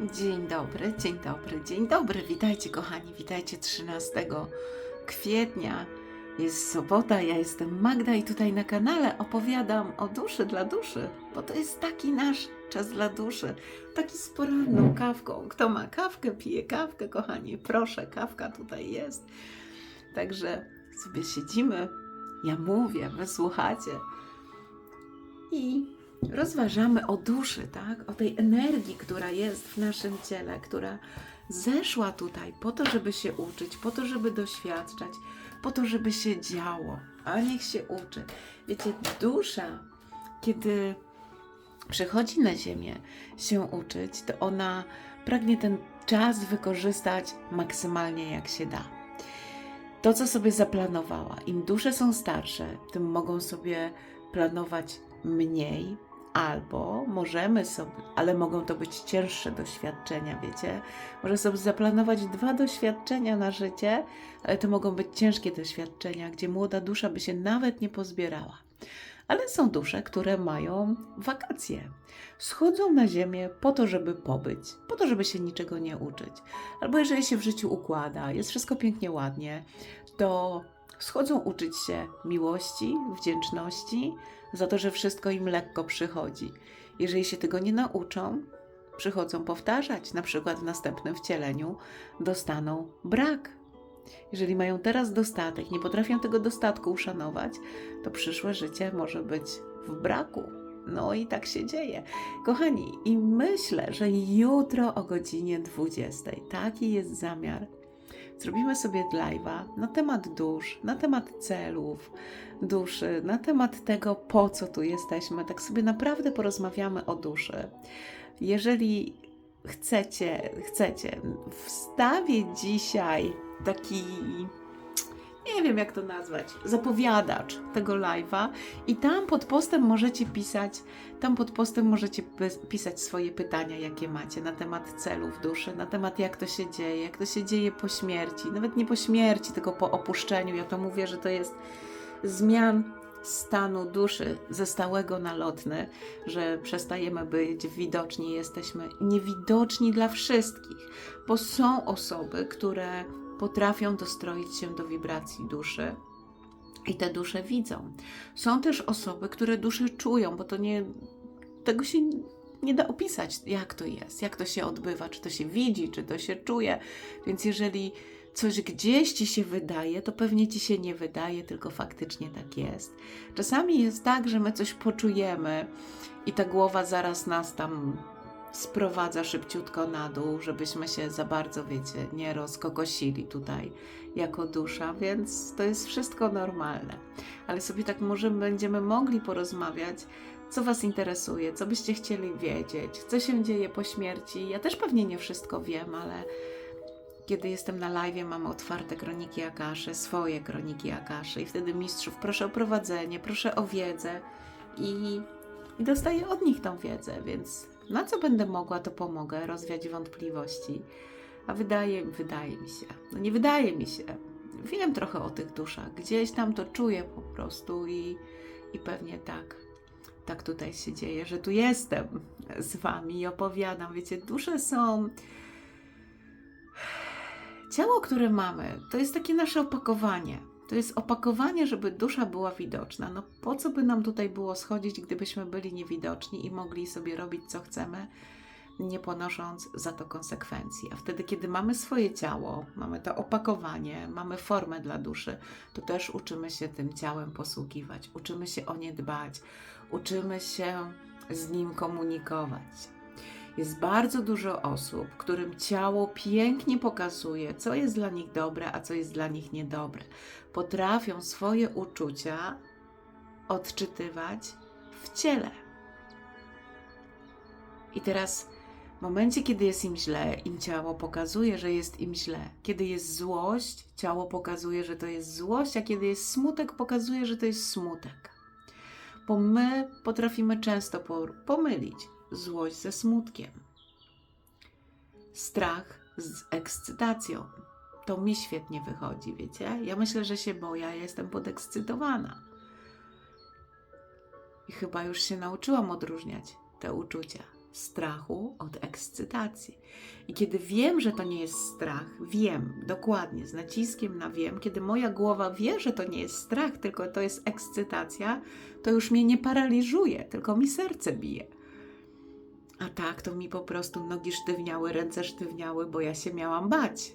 Dzień dobry, dzień dobry, dzień dobry. Witajcie, kochani, witajcie 13 kwietnia. Jest sobota, ja jestem Magda i tutaj na kanale opowiadam o duszy dla duszy, bo to jest taki nasz czas dla duszy. Taki z poranną kawką. Kto ma kawkę, pije kawkę, kochani. Proszę, kawka tutaj jest. Także sobie siedzimy, ja mówię, wy słuchacie i rozważamy o duszy, tak? O tej energii, która jest w naszym ciele, która zeszła tutaj po to, żeby się uczyć, po to, żeby doświadczać, po to, żeby się działo. A niech się uczy. Wiecie, dusza, kiedy przychodzi na Ziemię się uczyć, to ona pragnie ten czas wykorzystać maksymalnie jak się da. To, co sobie zaplanowała. Im dusze są starsze, tym mogą sobie planować mniej, albo możemy sobie, ale mogą to być cięższe doświadczenia, wiecie? Może sobie zaplanować dwa doświadczenia na życie, ale to mogą być ciężkie doświadczenia, gdzie młoda dusza by się nawet nie pozbierała. Ale są dusze, które mają wakacje. Schodzą na ziemię po to, żeby pobyć, po to, żeby się niczego nie uczyć. Albo jeżeli się w życiu układa, jest wszystko pięknie, ładnie, to schodzą uczyć się miłości, wdzięczności za to, że wszystko im lekko przychodzi. Jeżeli się tego nie nauczą, przychodzą powtarzać, na przykład w następnym wcieleniu dostaną brak. Jeżeli mają teraz dostatek, nie potrafią tego dostatku uszanować, to przyszłe życie może być w braku. No i tak się dzieje. Kochani, i myślę, że jutro o godzinie 20, taki jest zamiar, zrobimy sobie live'a na temat dusz, na temat celów duszy, na temat tego, po co tu jesteśmy. Tak sobie naprawdę porozmawiamy o duszy. Jeżeli chcecie, chcecie, wstawię dzisiaj taki nie wiem jak to nazwać, zapowiadacz tego live'a. I tam pod postem możecie pisać, tam pod postem możecie pisać swoje pytania, jakie macie na temat celów duszy, na temat jak to się dzieje, jak to się dzieje po śmierci, nawet nie po śmierci, tylko po opuszczeniu. Ja to mówię, że to jest zmian stanu duszy ze stałego na lotny, że przestajemy być widoczni, jesteśmy niewidoczni dla wszystkich, bo są osoby, które potrafią dostroić się do wibracji duszy i te dusze widzą. Są też osoby, które dusze czują, bo to nie, tego się nie da opisać, jak to jest, jak to się odbywa, czy to się widzi, czy to się czuje. Więc jeżeli coś gdzieś ci się wydaje, to pewnie ci się nie wydaje, tylko faktycznie tak jest. Czasami jest tak, że my coś poczujemy i ta głowa zaraz nas tam sprowadza szybciutko na dół, żebyśmy się za bardzo, wiecie, nie rozkokosili tutaj jako dusza, więc to jest wszystko normalne. Ale sobie tak może będziemy mogli porozmawiać, co Was interesuje, co byście chcieli wiedzieć, co się dzieje po śmierci. Ja też pewnie nie wszystko wiem, ale kiedy jestem na live, mam otwarte kroniki Akaszy, swoje kroniki Akaszy i wtedy mistrzów proszę o prowadzenie, proszę o wiedzę i, i dostaję od nich tą wiedzę, więc na co będę mogła, to pomogę rozwiać wątpliwości. A wydaje, wydaje mi się, no nie wydaje mi się, wiem trochę o tych duszach, gdzieś tam to czuję po prostu i, i pewnie tak. Tak tutaj się dzieje, że tu jestem z wami i opowiadam. Wiecie, dusze są Ciało, które mamy, to jest takie nasze opakowanie. To jest opakowanie, żeby dusza była widoczna. No po co by nam tutaj było schodzić, gdybyśmy byli niewidoczni i mogli sobie robić co chcemy, nie ponosząc za to konsekwencji. A wtedy, kiedy mamy swoje ciało, mamy to opakowanie, mamy formę dla duszy, to też uczymy się tym ciałem posługiwać, uczymy się o nie dbać, uczymy się z nim komunikować. Jest bardzo dużo osób, którym ciało pięknie pokazuje, co jest dla nich dobre, a co jest dla nich niedobre. Potrafią swoje uczucia odczytywać w ciele. I teraz, w momencie, kiedy jest im źle, im ciało pokazuje, że jest im źle. Kiedy jest złość, ciało pokazuje, że to jest złość, a kiedy jest smutek, pokazuje, że to jest smutek. Bo my potrafimy często po- pomylić złość ze smutkiem, strach z ekscytacją. To mi świetnie wychodzi, wiecie? Ja myślę, że się boję, ja jestem podekscytowana. I chyba już się nauczyłam odróżniać te uczucia. strachu od ekscytacji. I kiedy wiem, że to nie jest strach, wiem dokładnie, z naciskiem na wiem, kiedy moja głowa wie, że to nie jest strach, tylko to jest ekscytacja, to już mnie nie paraliżuje, tylko mi serce bije. A tak, to mi po prostu nogi sztywniały, ręce sztywniały, bo ja się miałam bać.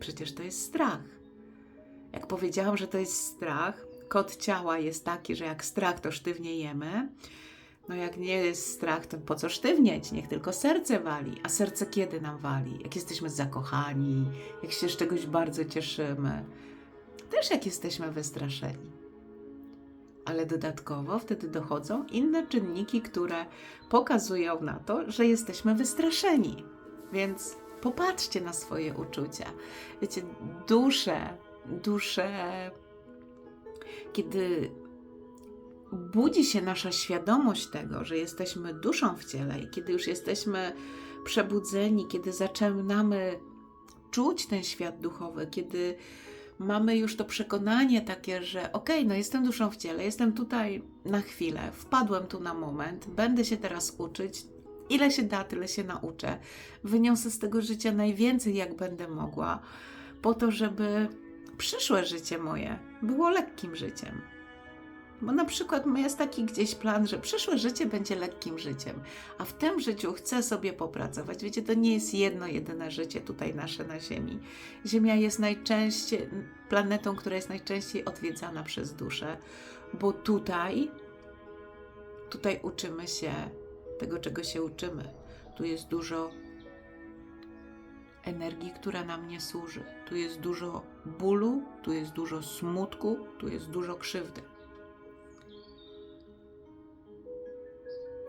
Przecież to jest strach. Jak powiedziałam, że to jest strach, kod ciała jest taki, że jak strach, to sztywniejemy. No jak nie jest strach, to po co sztywnieć? Niech tylko serce wali. A serce kiedy nam wali? Jak jesteśmy zakochani, jak się z czegoś bardzo cieszymy. Też jak jesteśmy wystraszeni. Ale dodatkowo wtedy dochodzą inne czynniki, które pokazują na to, że jesteśmy wystraszeni. Więc popatrzcie na swoje uczucia. Wiecie, dusze, dusze, kiedy budzi się nasza świadomość tego, że jesteśmy duszą w ciele i kiedy już jesteśmy przebudzeni, kiedy zaczynamy czuć ten świat duchowy, kiedy mamy już to przekonanie takie, że okej, okay, no jestem duszą w ciele, jestem tutaj na chwilę, wpadłem tu na moment, będę się teraz uczyć, ile się da, tyle się nauczę. Wyniosę z tego życia najwięcej, jak będę mogła, po to, żeby przyszłe życie moje było lekkim życiem. Bo na przykład jest taki gdzieś plan, że przyszłe życie będzie lekkim życiem, a w tym życiu chcę sobie popracować. Wiecie, to nie jest jedno, jedyne życie tutaj nasze na Ziemi. Ziemia jest najczęściej planetą, która jest najczęściej odwiedzana przez duszę, bo tutaj, tutaj uczymy się tego, czego się uczymy. Tu jest dużo energii, która nam nie służy. Tu jest dużo bólu, tu jest dużo smutku, tu jest dużo krzywdy.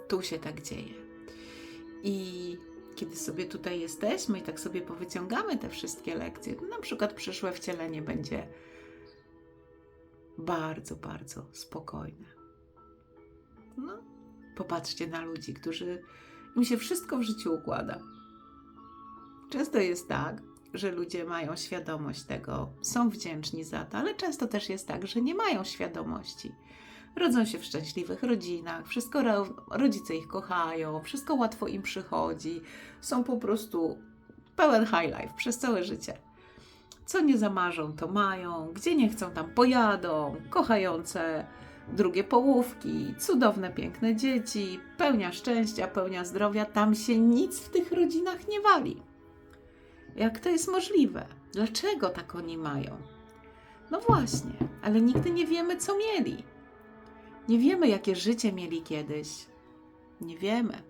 Tu się tak dzieje. I kiedy sobie tutaj jesteśmy i tak sobie powyciągamy te wszystkie lekcje, to na przykład przyszłe wcielenie będzie bardzo, bardzo spokojne. No, popatrzcie na ludzi, którzy im się wszystko w życiu układa. Często jest tak, że ludzie mają świadomość tego, są wdzięczni za to, ale często też jest tak, że nie mają świadomości rodzą się w szczęśliwych rodzinach, wszystko rodzice ich kochają, wszystko łatwo im przychodzi, są po prostu pełen high life przez całe życie. Co nie zamarzą, to mają, gdzie nie chcą, tam pojadą, kochające drugie połówki, cudowne, piękne dzieci, pełnia szczęścia, pełnia zdrowia, tam się nic w tych rodzinach nie wali. Jak to jest możliwe? Dlaczego tak oni mają? No właśnie, ale nigdy nie wiemy, co mieli. Nie wiemy, jakie życie mieli kiedyś. Nie wiemy,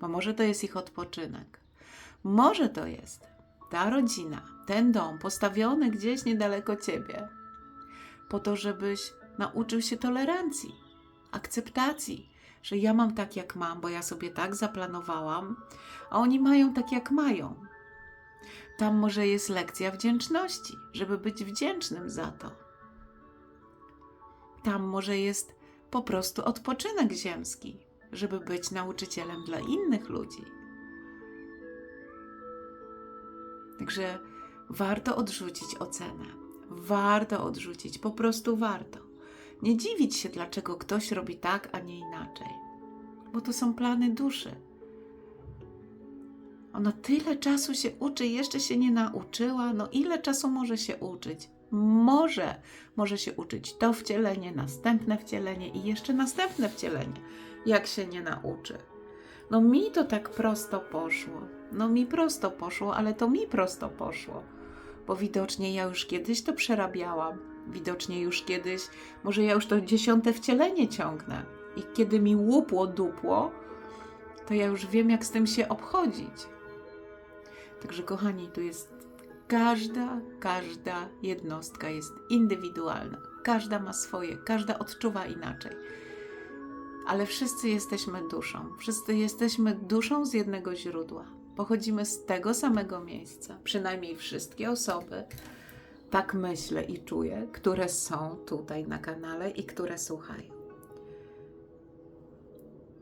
bo może to jest ich odpoczynek. Może to jest ta rodzina, ten dom postawiony gdzieś niedaleko ciebie, po to, żebyś nauczył się tolerancji, akceptacji, że ja mam tak, jak mam, bo ja sobie tak zaplanowałam, a oni mają tak, jak mają. Tam może jest lekcja wdzięczności, żeby być wdzięcznym za to. Tam może jest po prostu odpoczynek ziemski, żeby być nauczycielem dla innych ludzi. Także warto odrzucić ocenę. Warto odrzucić, po prostu warto. Nie dziwić się, dlaczego ktoś robi tak, a nie inaczej, bo to są plany duszy. Ona tyle czasu się uczy, jeszcze się nie nauczyła. No ile czasu może się uczyć? Może, może się uczyć to wcielenie, następne wcielenie i jeszcze następne wcielenie, jak się nie nauczy. No mi to tak prosto poszło. No mi prosto poszło, ale to mi prosto poszło. Bo widocznie ja już kiedyś to przerabiałam. Widocznie już kiedyś, może ja już to dziesiąte wcielenie ciągnę. I kiedy mi łupło dupło, to ja już wiem, jak z tym się obchodzić. Także, kochani, tu jest Każda, każda jednostka jest indywidualna. Każda ma swoje, każda odczuwa inaczej. Ale wszyscy jesteśmy duszą. Wszyscy jesteśmy duszą z jednego źródła. Pochodzimy z tego samego miejsca. Przynajmniej wszystkie osoby, tak myślę i czuję, które są tutaj na kanale i które słuchają.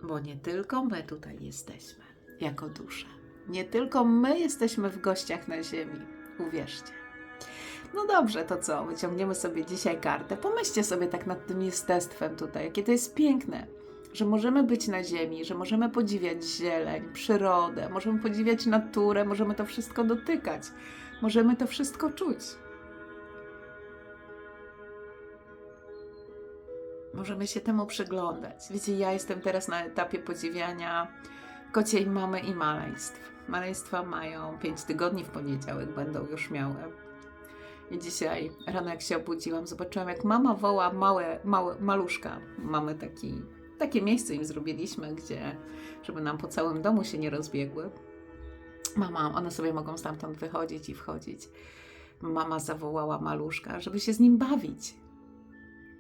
Bo nie tylko my tutaj jesteśmy jako dusze. Nie tylko my jesteśmy w gościach na Ziemi Uwierzcie. No dobrze, to co? Wyciągniemy sobie dzisiaj kartę. Pomyślcie sobie tak nad tym jestestwem tutaj, jakie to jest piękne. że możemy być na ziemi, że możemy podziwiać zieleń, przyrodę, możemy podziwiać naturę, możemy to wszystko dotykać, możemy to wszystko czuć. Możemy się temu przyglądać. Wiecie, ja jestem teraz na etapie podziwiania kociej mamy i maleństw. Maleństwa mają 5 tygodni w poniedziałek, będą już miały. I dzisiaj rano jak się obudziłam, zobaczyłam jak mama woła małe, małe maluszka. Mamy taki, takie miejsce im zrobiliśmy, gdzie, żeby nam po całym domu się nie rozbiegły. Mama, one sobie mogą stamtąd wychodzić i wchodzić. Mama zawołała maluszka, żeby się z nim bawić.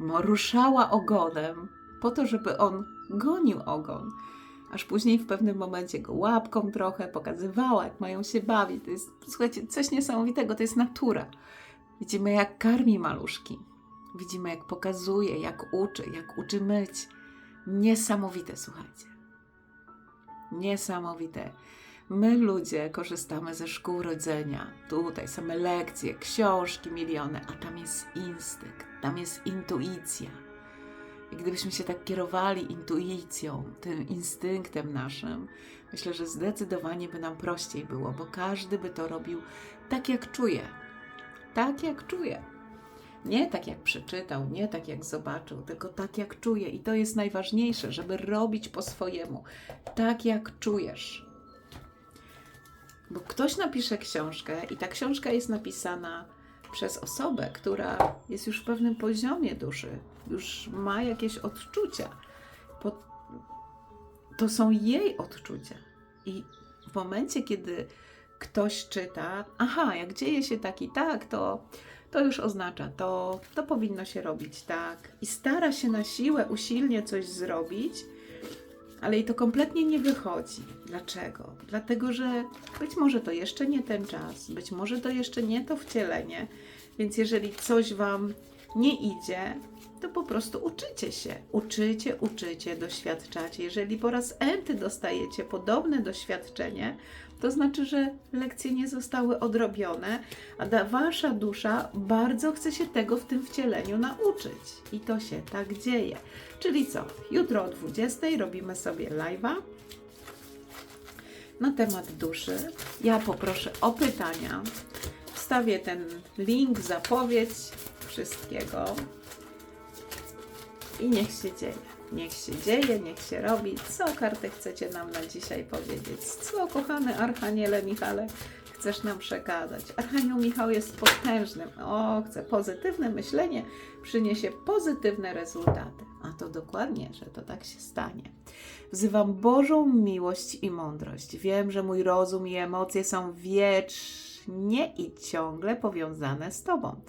Ruszała ogonem po to, żeby on gonił ogon. Aż później w pewnym momencie go łapką trochę pokazywała, jak mają się bawić. To jest, słuchajcie, coś niesamowitego, to jest natura. Widzimy, jak karmi maluszki. Widzimy, jak pokazuje, jak uczy, jak uczy myć. Niesamowite, słuchajcie. Niesamowite. My, ludzie, korzystamy ze szkół rodzenia. Tutaj same lekcje, książki, miliony, a tam jest instynkt, tam jest intuicja. I gdybyśmy się tak kierowali intuicją, tym instynktem naszym, myślę, że zdecydowanie by nam prościej było, bo każdy by to robił tak, jak czuje. Tak, jak czuje. Nie tak, jak przeczytał, nie tak, jak zobaczył, tylko tak, jak czuje. I to jest najważniejsze, żeby robić po swojemu. Tak, jak czujesz. Bo ktoś napisze książkę i ta książka jest napisana przez osobę, która jest już w pewnym poziomie duszy, już ma jakieś odczucia. To są jej odczucia. I w momencie, kiedy ktoś czyta, aha, jak dzieje się tak i tak, to, to już oznacza to, to powinno się robić tak. I stara się na siłę usilnie coś zrobić, ale jej to kompletnie nie wychodzi. Dlaczego? Dlatego, że być może to jeszcze nie ten czas, być może to jeszcze nie to wcielenie, więc jeżeli coś Wam nie idzie, to po prostu uczycie się. Uczycie, uczycie, doświadczacie. Jeżeli po raz enty dostajecie podobne doświadczenie, to znaczy, że lekcje nie zostały odrobione, a Wasza dusza bardzo chce się tego w tym wcieleniu nauczyć. I to się tak dzieje. Czyli co? Jutro o 20 robimy sobie live'a na temat duszy. Ja poproszę o pytania. Wstawię ten link, zapowiedź wszystkiego. I niech się dzieje. Niech się dzieje, niech się robi. Co karty chcecie nam na dzisiaj powiedzieć? Co, kochany Archaniele Michale, chcesz nam przekazać? Archanioł Michał jest potężnym. O, chce pozytywne myślenie, przyniesie pozytywne rezultaty. A to dokładnie, że to tak się stanie. Wzywam Bożą miłość i mądrość. Wiem, że mój rozum i emocje są wiecznie i ciągle powiązane z Tobą.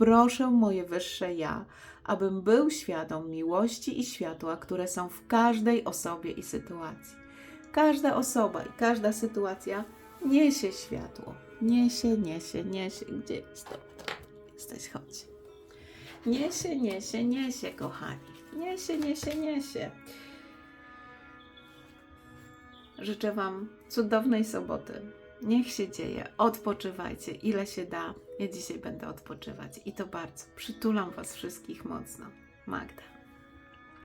Proszę moje wyższe ja, abym był świadom miłości i światła, które są w każdej osobie i sytuacji. Każda osoba i każda sytuacja niesie światło. Niesie, niesie, niesie. Gdzie jest to? Jesteś, chodź. Niesie, niesie, niesie, kochani. Niesie, niesie, niesie. Życzę Wam cudownej soboty. Niech się dzieje. Odpoczywajcie, ile się da. Ja dzisiaj będę odpoczywać i to bardzo. Przytulam Was wszystkich mocno. Magda.